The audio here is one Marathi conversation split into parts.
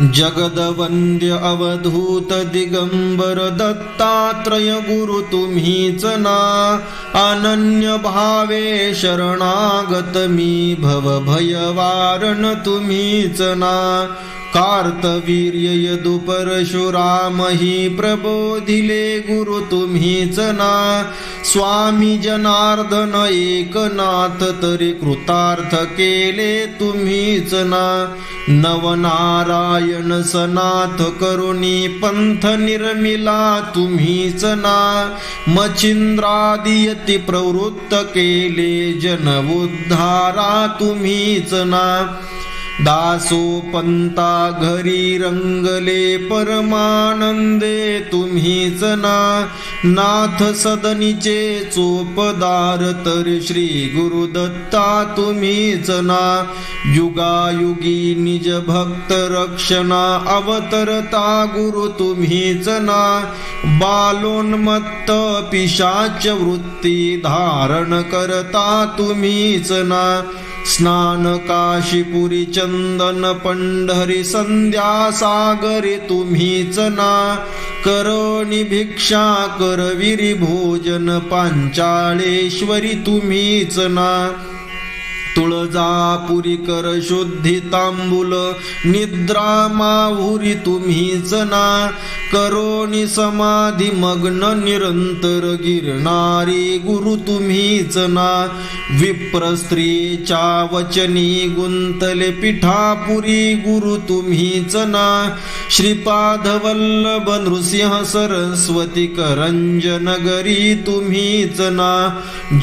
जगदवंद्य अवधूत दिगंबर दत्तात्रय गुरु तुम्हीच ना अनन्य भावे शरणागत मी भव भयवारण तुम्हीच ना कार्तवीर्य यदुपरशुरामही प्रबोधिले गुरु तुम्हीच ना स्वामी जनार्दन एकनाथ तरी कृतार्थ केले तुम्हीच ना नवनारायण सनाथ करुणी पंथ निर्मिला तुम्हीच ना मच्छिंद्रादियती प्रवृत्त केले जन उद्धारा तुम्हीच ना दासो पंता घरी रंगले परमानंदे तुम्हीच ना नाथ सदनीचे चोपदार तर श्री गुरुदत्ता तुम्हीच ना युगायुगी निज भक्त रक्षणा अवतरता गुरु तुम्हीच ना बालोन्मत्त पिशाच वृत्ती धारण करता तुम्हीच ना स्नान काशीपुरी चंदन पंढरी संध्या सागरी तुम्हीच ना करोनी भिक्षा करविरी भोजन पांचाळेश्वरी तुम्हीच ना तुळजापुरी कर शुद्धी तांबुल निद्रा माहुरी तुम्हीच ना करोनी समाधी मग्न निरंतर गिरणारी गुरु तुम्हीच ना विप्र स्त्रीच्या वचनी गुंतले पिठापुरी गुरु तुम्हीच ना श्रीपाद वल्लभ नृसिंह सरस्वती करंजनगरी तुम्हीच ना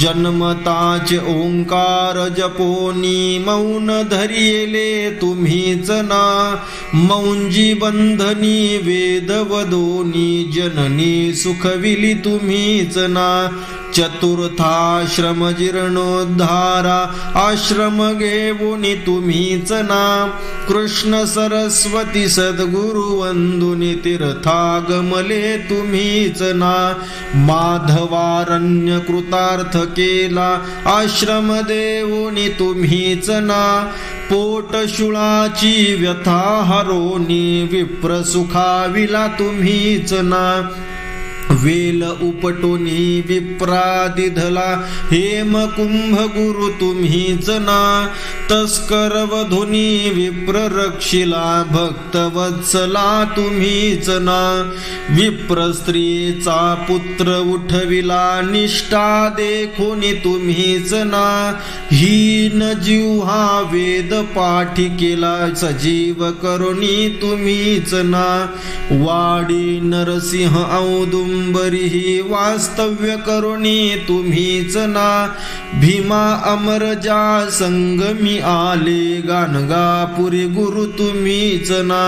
जन्मताच ओंकार जपोनी मौन धरिले तुम्हीच ना मौंजी बंधनी वेद वदोनी जननी सुखविली तुम्हीच ना. चतुर्थाश्रम जीर्णोद्धारा आश्रम घेऊनी तुम्हीच ना कृष्ण सरस्वती सद्गुरु वंदुनी तीर्थागमले तुम्हीच ना माधवारण्य कृतार्थ केला आश्रम देऊनी तुम्हीच ना पोटशुळाची व्यथा हरोनी विप्र सुखाविला तुम्हीच ना वेल उपटोनी विप्रादिधला हेम कुंभ गुरु तुम्हीच ना तस्कर वधुनी विप्र रक्षिला भक्त वत्सला तुम्हीच ना विप्र स्त्रीचा पुत्र उठविला निष्ठा देखोनी तुम्हीच ना हीन जीव वेद पाठी केला सजीव करुणी तुम्हीच ना वाडी नरसिंह औदुम औदुंब ही वास्तव्य करुणी तुम्हीच ना. भीमा अमरजा संगमी आले गानगापुरी गुरु तुम्हीच ना.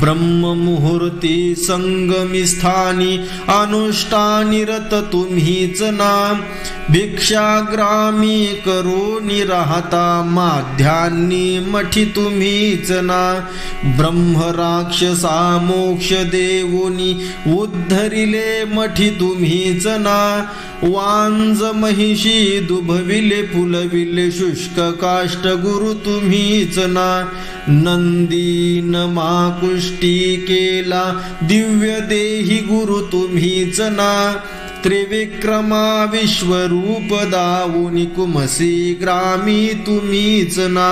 ब्रह्म मुहूर्ती संगमी स्थानी अनुष्ठानिरत तुम्हीच ना. भिक्षाग्रामी करोनी राहता माध्यान्नी मठी तुम्हीच ना. ब्रह्मराक्षसा मोक्ष देवोनी उद्धरिले मठी तुम्हीच ना. वांज महिषी दुभविले फुलविले शुष्क काष्ट गुरु तुम्हीच ना. नंदीन माकुष्टी केला दिव्य देही गुरु तुम्हीच ना. त्रिविक्रमा विश्वरूप दावुनी कुमसी ग्रामी तुम्हीच ना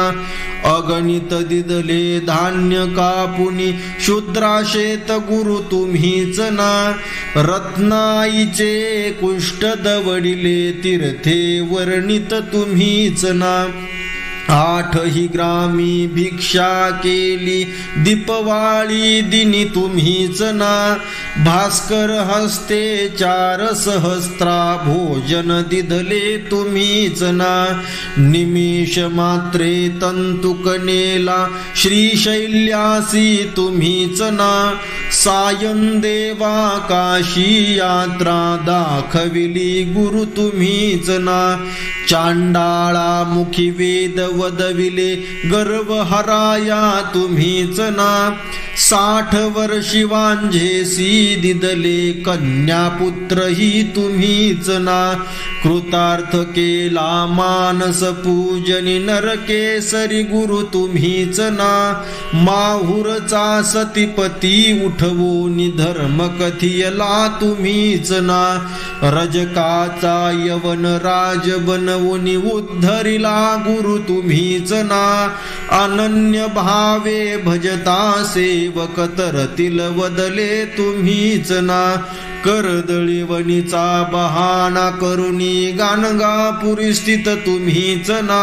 अगणित दिदले धान्य कापुनी शुद्राशेत गुरु तुम्हीच ना रत्नाईचे कुष्ट दवडिले तीर्थे वर्णित तुम्हीच ना आठही ग्रामी भिक्षा केली. दीपवाळी दिनी तुम्हीच ना. भास्कर हस्ते चार सहस्त्रा भोजन दिधले तुम्हीच ना. निमिष मात्रे तंतुकनेला श्रीशैल्यासी तुम्हीच ना. सायन देवा काशी यात्रा दाखविली गुरु तुम्हीच ना. चांडाळा मुखी वेद वदविले गर्व हराया तुम्हीच ना. साठ वर्षी वांझेसी दिदले कन्या पुत्र ही तुम्हीच ना. कृतार्थ केला मानस पूजनी नरकेसरी गुरु तुम्हीच ना. माहुरचा सतीपती उठवून धर्म कथियला तुम्हीच ना. रजकाचा यवन राज बनवून उद्धरिला गुरु तुम्ही तुम्हीच ना अनन्य भावे भजता सेवक तरतील वदले तुम्हीच ना करदळीवणीचा बहाणा करुणी गाणगापुरी स्थित तुम्हीच ना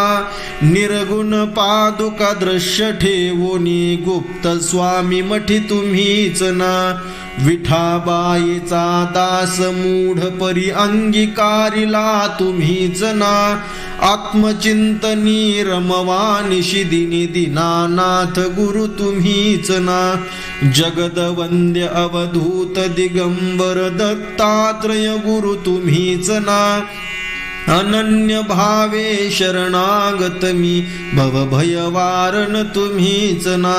निर्गुण पादुका दृश्य ठेवोनी गुप्त स्वामी मठी तुम्हीच ना विठाबाईचा दास मूढ परी अंगीकारिला तुम्हीच ना आत्मचिंतनी रमवानी शिदिनी दिनानाथ गुरु तुम्हीच ना जगदवंद्य अवधूत दिगंबर दत्तात्रय गुरु तुम्हीच ना अनन्य भावे शरणागत मी भवभयवारण तुम्हीच ना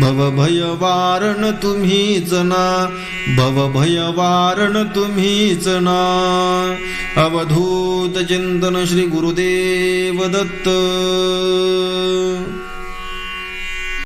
भवभय वारण तुम्हीच ना भवभय वारण तुम्हीच ना अवधूत चिंतन श्री गुरुदेव दत्त।